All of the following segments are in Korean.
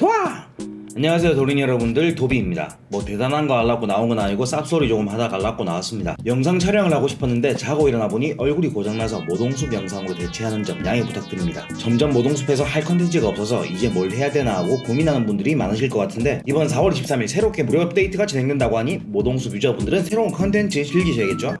도와! 안녕하세요 도린이 여러분들. 도비입니다. 뭐 대단한 거 하려고 나온 건 아니고 쌉소리 조금 하다 갈라고 나왔습니다. 영상 촬영을 하고 싶었는데 자고 일어나 보니 얼굴이 고장나서 모동숲 영상으로 대체하는 점 양해 부탁드립니다. 점점 모동숲에서 할 컨텐츠가 없어서 이제 뭘 해야 되나 하고 고민하는 분들이 많으실 것 같은데 이번 4월 23일 새롭게 무료 업데이트가 진행된다고 하니 모동숲 유저분들은 새로운 컨텐츠 즐기셔야겠죠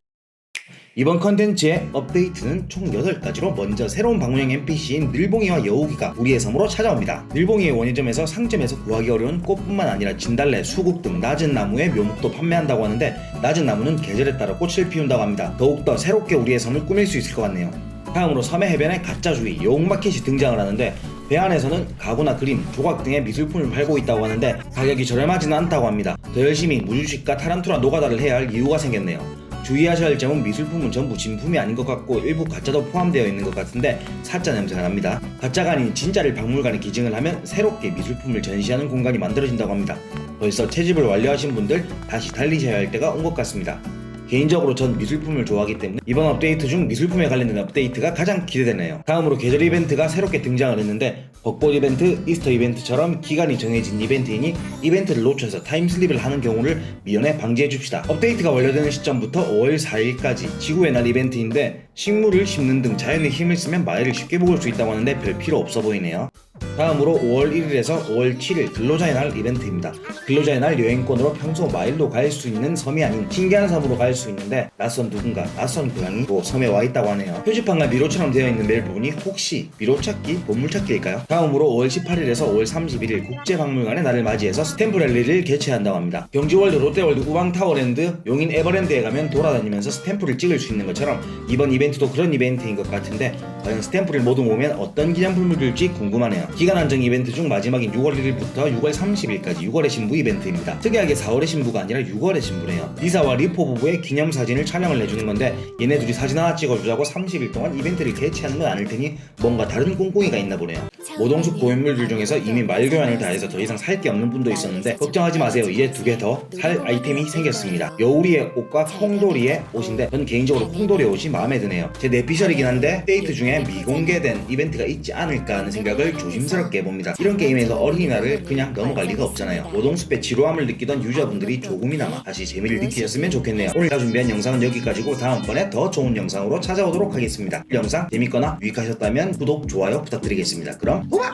이번 컨텐츠의 업데이트는 총 8가지로 먼저 새로운 방문형 NPC인 늘봉이와 여우기가 우리의 섬으로 찾아옵니다. 늘봉이의 원예점에서 상점에서 구하기 어려운 꽃뿐만 아니라 진달래, 수국 등 낮은 나무의 묘목도 판매한다고 하는데 낮은 나무는 계절에 따라 꽃을 피운다고 합니다. 더욱더 새롭게 우리의 섬을 꾸밀 수 있을 것 같네요. 다음으로 섬의 해변에 가짜 주의, 여웅마켓이 등장을 하는데 배 안에서는 가구나 그림, 조각 등의 미술품을 팔고 있다고 하는데 가격이 저렴하지는 않다고 합니다. 더 열심히 무주식과 타란투라 노가다를 해야 할 이유가 생겼네요. 주의하셔야 할 점은 미술품은 전부 진품이 아닌 것 같고 일부 가짜도 포함되어 있는 것 같은데 사짜 냄새가 납니다. 가짜가 아닌 진짜를 박물관에 기증을 하면 새롭게 미술품을 전시하는 공간이 만들어진다고 합니다. 벌써 채집을 완료하신 분들 다시 달리셔야 할 때가 온 것 같습니다. 개인적으로 전 미술품을 좋아하기 때문에 이번 업데이트 중 미술품에 관련된 업데이트가 가장 기대되네요. 다음으로 계절 이벤트가 새롭게 등장을 했는데 벚꽃 이벤트, 이스터 이벤트처럼 기간이 정해진 이벤트이니 이벤트를 놓쳐서 타임슬립을 하는 경우를 미연에 방지해 줍시다. 업데이트가 완료되는 시점부터 5월 4일까지 지구의 날 이벤트인데 식물을 심는 등 자연의 힘을 쓰면 마일을 쉽게 먹을 수 있다고 하는데 별 필요 없어 보이네요. 다음으로 5월 1일에서 5월 7일 근로자의 날 이벤트입니다. 근로자의 날 여행권으로 평소 마일로 갈 수 있는 섬이 아닌 신기한 섬으로 갈 수 있는데 낯선 누군가, 낯선 고양이 또 섬에 와 있다고 하네요. 표지판과 미로처럼 되어 있는 메일 부분이 혹시 미로찾기, 보물찾기일까요? 다음으로 5월 18일에서 5월 31일 국제박물관의 날을 맞이해서 스탬프 랠리를 개최한다고 합니다. 경지월드, 롯데월드, 우방타워랜드, 용인 에버랜드에 가면 돌아다니면서 스탬프를 찍을 수 있는 것처럼 이번 이벤트도 그런 이벤트인 것 같은데 과연 스탬프를 모두 모으면 어떤 기념품을 줄지 궁금하네요. 기간 한정 이벤트 중 마지막인 6월 1일부터 6월 30일까지 6월의 신부 이벤트입니다. 특이하게 4월의 신부가 아니라 6월의 신부네요. 리사와 리포 부부의 기념 사진을 촬영을 해주는 건데 얘네 둘이 사진 하나 찍어주자고 30일 동안 이벤트를 개최하는 건 아닐 테니 뭔가 다른 꿍꿍이가 있나 보네요. 모동숲 고인물들 중에서 이미 말교환을 다해서 더 이상 살 게 없는 분도 있었는데 걱정하지 마세요. 이제 두 개 더 살 아이템이 생겼습니다. 여우리의 옷과 콩돌이의 옷인데 전 개인적으로 콩돌이 옷이 마음에 드네요. 제 내피셜이긴 한데 데이트 중에 미공개된 이벤트가 있지 않을까 하는 생각을 조 심스럽게 해봅니다. 이런 게임에서 어린이날을 그냥 넘어갈 리가 없잖아요. 모동숲의 지루함을 느끼던 유저분들이 조금이나마 다시 재미를 느끼셨으면 좋겠네요. 오늘 제가 준비한 영상은 여기까지고 다음번에 더 좋은 영상으로 찾아오도록 하겠습니다. 이 영상 재밌거나 유익하셨다면 구독, 좋아요 부탁드리겠습니다. 그럼